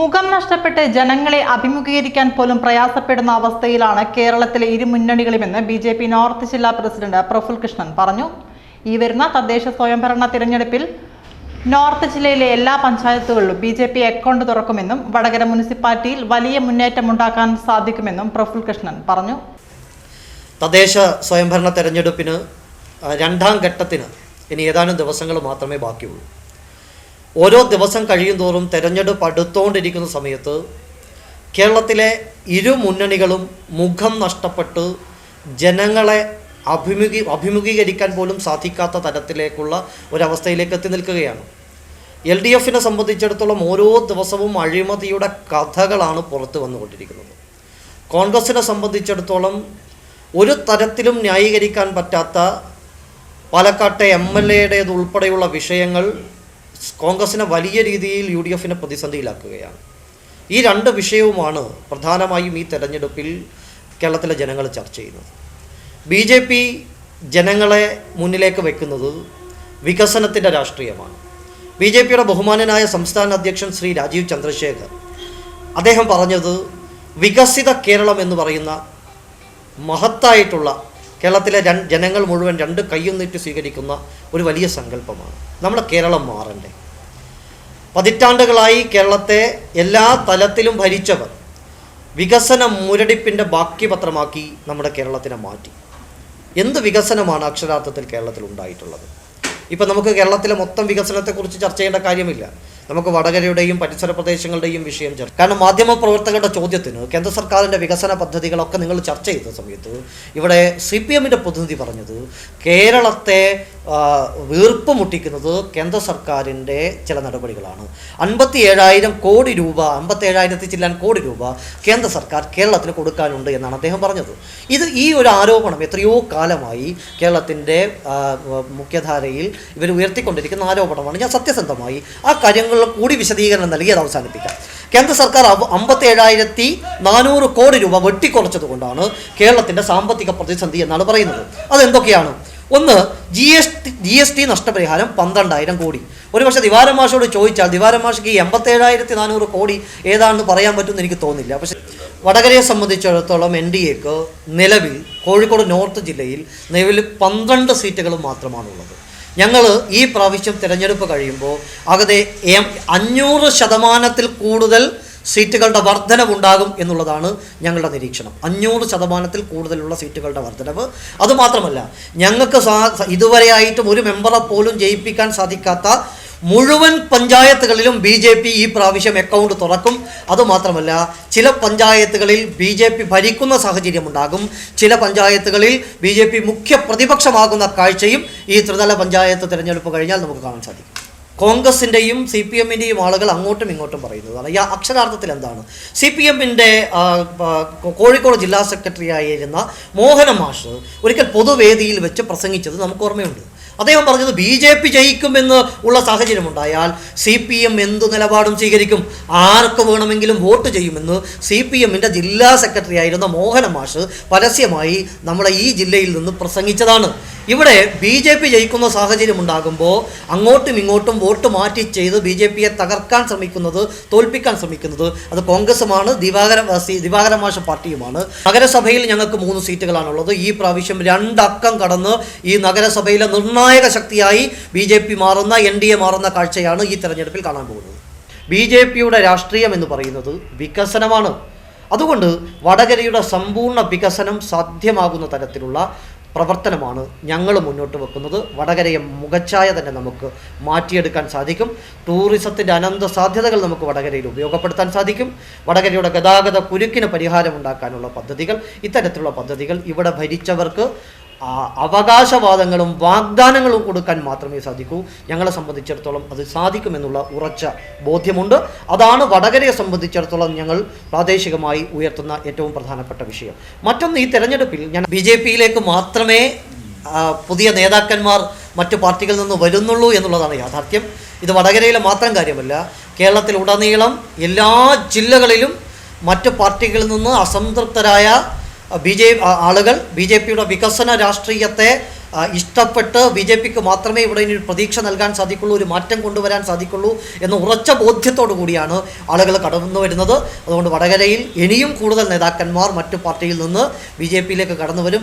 മുഖം നഷ്ടപ്പെട്ട് ജനങ്ങളെ അഭിമുഖീകരിക്കാൻ പോലും പ്രയാസപ്പെടുന്ന അവസ്ഥയിലാണ് കേരളത്തിലെ ഇരു മുന്നണികളുമെന്ന് ബി ജെ പി നോർത്ത് ജില്ലാ പ്രസിഡന്റ് പ്രഫുൽ കൃഷ്ണൻ പറഞ്ഞു. ഈ വരുന്ന തദ്ദേശ സ്വയംഭരണ തിരഞ്ഞെടുപ്പിൽ നോർത്ത് ജില്ലയിലെ എല്ലാ പഞ്ചായത്തുകളിലും ബി ജെ പി അക്കൗണ്ട് തുറക്കുമെന്നും വടകര മുനിസിപ്പാലിറ്റിയിൽ വലിയ മുന്നേറ്റമുണ്ടാക്കാൻ സാധിക്കുമെന്നും പ്രഫുൽ കൃഷ്ണൻ പറഞ്ഞു. തദ്ദേശ സ്വയംഭരണ തെരഞ്ഞെടുപ്പിന് രണ്ടാം ഘട്ടത്തിന് ഇനി ഏതാനും ദിവസങ്ങൾ മാത്രമേ ബാക്കിയുള്ളൂ. ഓരോ ദിവസം കഴിയും തോറും തെരഞ്ഞെടുപ്പ് അടുത്തുകൊണ്ടിരിക്കുന്ന സമയത്ത് കേരളത്തിലെ ഇരു മുന്നണികളും മുഖം നഷ്ടപ്പെട്ട് ജനങ്ങളെ അഭിമുഖീ അഭിമുഖീകരിക്കാൻ പോലും സാധിക്കാത്ത തരത്തിലേക്കുള്ള ഒരവസ്ഥയിലേക്ക് എത്തി നിൽക്കുകയാണ്. എൽ ഡി എഫിനെ സംബന്ധിച്ചിടത്തോളം ഓരോ ദിവസവും അഴിമതിയുടെ കഥകളാണ് പുറത്തു വന്നുകൊണ്ടിരിക്കുന്നത്. കോൺഗ്രസിനെ സംബന്ധിച്ചിടത്തോളം ഒരു തരത്തിലും ന്യായീകരിക്കാൻ പറ്റാത്ത പാലക്കാട്ടെ എം എൽ എയുടേത് ഉൾപ്പെടെയുള്ള വിഷയങ്ങൾ കോൺഗ്രസിനെ വലിയ രീതിയിൽ യു ഡി എഫിനെ പ്രതിസന്ധിയിലാക്കുകയാണ്. ഈ രണ്ട് വിഷയവുമാണ് പ്രധാനമായും ഈ തെരഞ്ഞെടുപ്പിൽ കേരളത്തിലെ ജനങ്ങൾ ചർച്ച ചെയ്യുന്നത്. ബി ജെ പി ജനങ്ങളെ മുന്നിലേക്ക് വെക്കുന്നത് വികസനത്തിന്റെ രാഷ്ട്രീയമാണ്. ബി ജെ പിയുടെ ബഹുമാനനായ സംസ്ഥാന അധ്യക്ഷൻ ശ്രീ രാജീവ് ചന്ദ്രശേഖർ അദ്ദേഹം പറഞ്ഞത് വികസിത കേരളം എന്ന് പറയുന്ന മഹത്തായിട്ടുള്ള കേരളത്തിലെ ജനങ്ങൾ മുഴുവൻ രണ്ട് കയ്യും സ്വീകരിക്കുന്ന ഒരു വലിയ സങ്കല്പമാണ്. നമ്മുടെ കേരളം മാറണ്ടേ. പതിറ്റാണ്ടുകളായി കേരളത്തെ എല്ലാ തലത്തിലും ഭരിച്ചവർ വികസന മുരടിപ്പിന്റെ ബാക്കി പത്രമാക്കി നമ്മുടെ കേരളത്തിനെ മാറ്റി. എന്ത് വികസനമാണ് അക്ഷരാർത്ഥത്തിൽ കേരളത്തിൽ ഉണ്ടായിട്ടുള്ളത്? ഇപ്പം നമുക്ക് കേരളത്തിലെ മൊത്തം വികസനത്തെക്കുറിച്ച് ചർച്ച ചെയ്യേണ്ട കാര്യമില്ല. നമുക്ക് വടകരയുടെയും പരിസര പ്രദേശങ്ങളുടെയും വിഷയം ചർച്ച കാരണം മാധ്യമ പ്രവർത്തകരുടെ ചോദ്യത്തിന് കേന്ദ്ര സർക്കാരിന്റെ വികസന പദ്ധതികളൊക്കെ നിങ്ങൾ ചർച്ച ചെയ്ത സമയത്ത് ഇവിടെ സി പി പ്രതിനിധി പറഞ്ഞത് കേരളത്തെ വീർപ്പ് മുട്ടിക്കുന്നത് കേന്ദ്ര സർക്കാരിന്റെ ചില നടപടികളാണ്. അൻപത്തി ഏഴായിരം കോടി രൂപ അമ്പത്തി ഏഴായിരത്തി ചില്ലാൻ കോടി രൂപ കേന്ദ്ര സർക്കാർ കേരളത്തിന് കൊടുക്കാനുണ്ട് എന്നാണ് അദ്ദേഹം പറഞ്ഞത്. ഇത് ഈ ഒരു ആരോപണം എത്രയോ കാലമായി കേരളത്തിന്റെ മുഖ്യധാരയിൽ ഇവർ ഉയർത്തിക്കൊണ്ടിരിക്കുന്ന ആരോപണമാണ്. ഞാൻ സത്യസന്ധമായി ആ കാര്യങ്ങളിൽ കൂടി വിശദീകരണം നൽകി അത് അവസാനിപ്പിക്കാം. കേന്ദ്ര സർക്കാർ അമ്പത്തി ഏഴായിരത്തി നാനൂറ് കോടി രൂപ വെട്ടിക്കുറച്ചത് കൊണ്ടാണ് കേരളത്തിന്റെ സാമ്പത്തിക പ്രതിസന്ധി എന്നാണ് പറയുന്നത്. അതെന്തൊക്കെയാണ്? ഒന്ന് G S T G S T നഷ്ടപരിഹാരം പന്ത്രണ്ടായിരം കോടി. ഒരു പക്ഷേ ദിവാരം മാഷോട് ചോദിച്ചാൽ ദിവാരം മാഷയ്ക്ക് എൺപത്തേഴായിരത്തി നാനൂറ് കോടി ഏതാണെന്ന് പറയാൻ പറ്റുമെന്ന് എനിക്ക് തോന്നുന്നില്ല പക്ഷേ വടകരയെ സംബന്ധിച്ചിടത്തോളം എൻ ഡി എക്ക് നിലവിൽ കോഴിക്കോട് നോർത്ത് ജില്ലയിൽ നിലവിൽ പന്ത്രണ്ട് സീറ്റുകൾ മാത്രമാണുള്ളത്. ഞങ്ങൾ ഈ പ്രാവശ്യം തിരഞ്ഞെടുപ്പ് കഴിയുമ്പോൾ അകതെ അഞ്ഞൂറ് ശതമാനത്തിൽ കൂടുതൽ സീറ്റുകളുടെ വർധനവുണ്ടാകും എന്നുള്ളതാണ് ഞങ്ങളുടെ നിരീക്ഷണം. അഞ്ഞൂറ് ശതമാനത്തിൽ കൂടുതലുള്ള സീറ്റുകളുടെ വർധനവ്. അതുമാത്രമല്ല ഞങ്ങൾക്ക് ഇതുവരെയായിട്ടും ഒരു മെമ്പറെ പോലും ജയിപ്പിക്കാൻ സാധിക്കാത്ത മുഴുവൻ പഞ്ചായത്തുകളിലും ബി ജെ പി ഈ പ്രാവശ്യം അക്കൗണ്ട് തുറക്കും. അതുമാത്രമല്ല ചില പഞ്ചായത്തുകളിൽ ബി ജെ പി ഭരിക്കുന്ന സാഹചര്യമുണ്ടാകും. ചില പഞ്ചായത്തുകളിൽ ബി ജെ പി മുഖ്യ പ്രതിപക്ഷമാകുന്ന കാഴ്ചയും ഈ ത്രിതല പഞ്ചായത്ത് തിരഞ്ഞെടുപ്പ് കഴിഞ്ഞാൽ നമുക്ക് കാണാൻ സാധിക്കും. കോൺഗ്രസിന്റെയും സി പി എമ്മിന്റെയും ആളുകൾ അങ്ങോട്ടും ഇങ്ങോട്ടും പറയുന്നതാണ് ഈ അക്ഷരാർത്ഥത്തിൽ എന്താണ്? സി പി എമ്മിന്റെ കോഴിക്കോട് ജില്ലാ സെക്രട്ടറി ആയിരുന്ന മോഹന മാഷ് ഒരിക്കൽ പൊതുവേദിയിൽ വെച്ച് പ്രസംഗിച്ചത് നമുക്ക് ഓർമ്മയുണ്ട്. അദ്ദേഹം പറഞ്ഞത് ബി ജെ പി ജയിക്കുമെന്ന് ഉള്ള സാഹചര്യമുണ്ടായാൽ സി പി എം എന്തു നിലപാടും സ്വീകരിക്കും? ആർക്ക് വേണമെങ്കിലും വോട്ട് ചെയ്യുമെന്ന് സി പി എമ്മിന്റെ ജില്ലാ സെക്രട്ടറി ആയിരുന്ന മോഹന മാഷ് പരസ്യമായി നമ്മളെ ഈ ജില്ലയിൽ നിന്ന് പ്രസംഗിച്ചതാണ്. ഇവിടെ ബി ജെ പി ജയിക്കുന്ന സാഹചര്യം ഉണ്ടാകുമ്പോൾ അങ്ങോട്ടും ഇങ്ങോട്ടും വോട്ട് മാറ്റി ചെയ്ത് ബി ജെ പിയെ തകർക്കാൻ ശ്രമിക്കുന്നത് തോൽപ്പിക്കാൻ ശ്രമിക്കുന്നത് അത് കോൺഗ്രസുമാണ് ദിവാകര സി- ദിവാകര മാഷ പാർട്ടിയുമാണ്. നഗരസഭയിൽ ഞങ്ങൾക്ക് മൂന്ന് സീറ്റുകളാണുള്ളത്. ഈ പ്രാവശ്യം രണ്ടക്കം കടന്ന് ഈ നഗരസഭയിലെ നിർണായക ശക്തിയായി ബി ജെ പി മാറുന്ന എൻ ഡി എ മാറുന്ന കാഴ്ചയാണ് ഈ തെരഞ്ഞെടുപ്പിൽ കാണാൻ പോകുന്നത്. ബി ജെ പിയുടെ രാഷ്ട്രീയം എന്ന് പറയുന്നത് വികസനമാണ്. അതുകൊണ്ട് വടകരയുടെ സമ്പൂർണ വികസനം സാധ്യമാകുന്ന തരത്തിലുള്ള പ്രവർത്തനമാണ് ഞങ്ങൾ മുന്നോട്ട് വെക്കുന്നത്. വടകരയെ മുഖച്ഛായ തന്നെ നമുക്ക് മാറ്റിയെടുക്കാൻ സാധിക്കും. ടൂറിസത്തിന്റെ അനന്ത സാധ്യതകൾ നമുക്ക് വടകരയിൽ ഉപയോഗപ്പെടുത്താൻ സാധിക്കും. വടകരയുടെ ഗതാഗത കുരുക്കിന് പരിഹാരമുണ്ടാക്കാനുള്ള പദ്ധതികൾ ഇത്തരത്തിലുള്ള പദ്ധതികൾ ഇവിടെ ഭരിച്ചവർക്ക് അവകാശവാദങ്ങളും വാഗ്ദാനങ്ങളും കൊടുക്കാൻ മാത്രമേ സാധിക്കൂ. ഞങ്ങളെ സംബന്ധിച്ചിടത്തോളം അത് സാധിക്കുമെന്നുള്ള ഉറച്ച ബോധ്യമുണ്ട്. അതാണ് വടകരയെ സംബന്ധിച്ചിടത്തോളം ഞങ്ങൾ പ്രാദേശികമായി ഉയർത്തുന്ന ഏറ്റവും പ്രധാനപ്പെട്ട വിഷയം. മറ്റൊന്ന് ഈ തെരഞ്ഞെടുപ്പിൽ ഞാൻ ബി ജെ പിയിലേക്ക് മാത്രമേ പുതിയ നേതാക്കന്മാർ മറ്റു പാർട്ടികളിൽ നിന്ന് വരുന്നുള്ളൂ എന്നുള്ളതാണ് യാഥാർത്ഥ്യം. ഇത് വടകരയിലെ മാത്രം കാര്യമല്ല. കേരളത്തിലുടനീളം എല്ലാ ജില്ലകളിലും മറ്റു പാർട്ടികളിൽ നിന്ന് അസംതൃപ്തരായ ബി ജെ ആളുകൾ ബി ജെ പിയുടെ വികസന രാഷ്ട്രീയത്തെ ഇഷ്ടപ്പെട്ട് ബി ജെ പിക്ക് മാത്രമേ ഇവിടെ ഇനി പ്രതീക്ഷ നൽകാൻ സാധിക്കുള്ളൂ ഒരു മാറ്റം കൊണ്ടുവരാൻ സാധിക്കുള്ളൂ എന്ന ഉറച്ച ബോധ്യത്തോടു കൂടിയാണ് ആളുകൾ കടന്നു വരുന്നത്. അതുകൊണ്ട് വടകരയിൽ ഇനിയും കൂടുതൽ നേതാക്കന്മാർ മറ്റു പാർട്ടിയിൽ നിന്ന് ബി ജെ പിയിലേക്ക് കടന്നു വരും.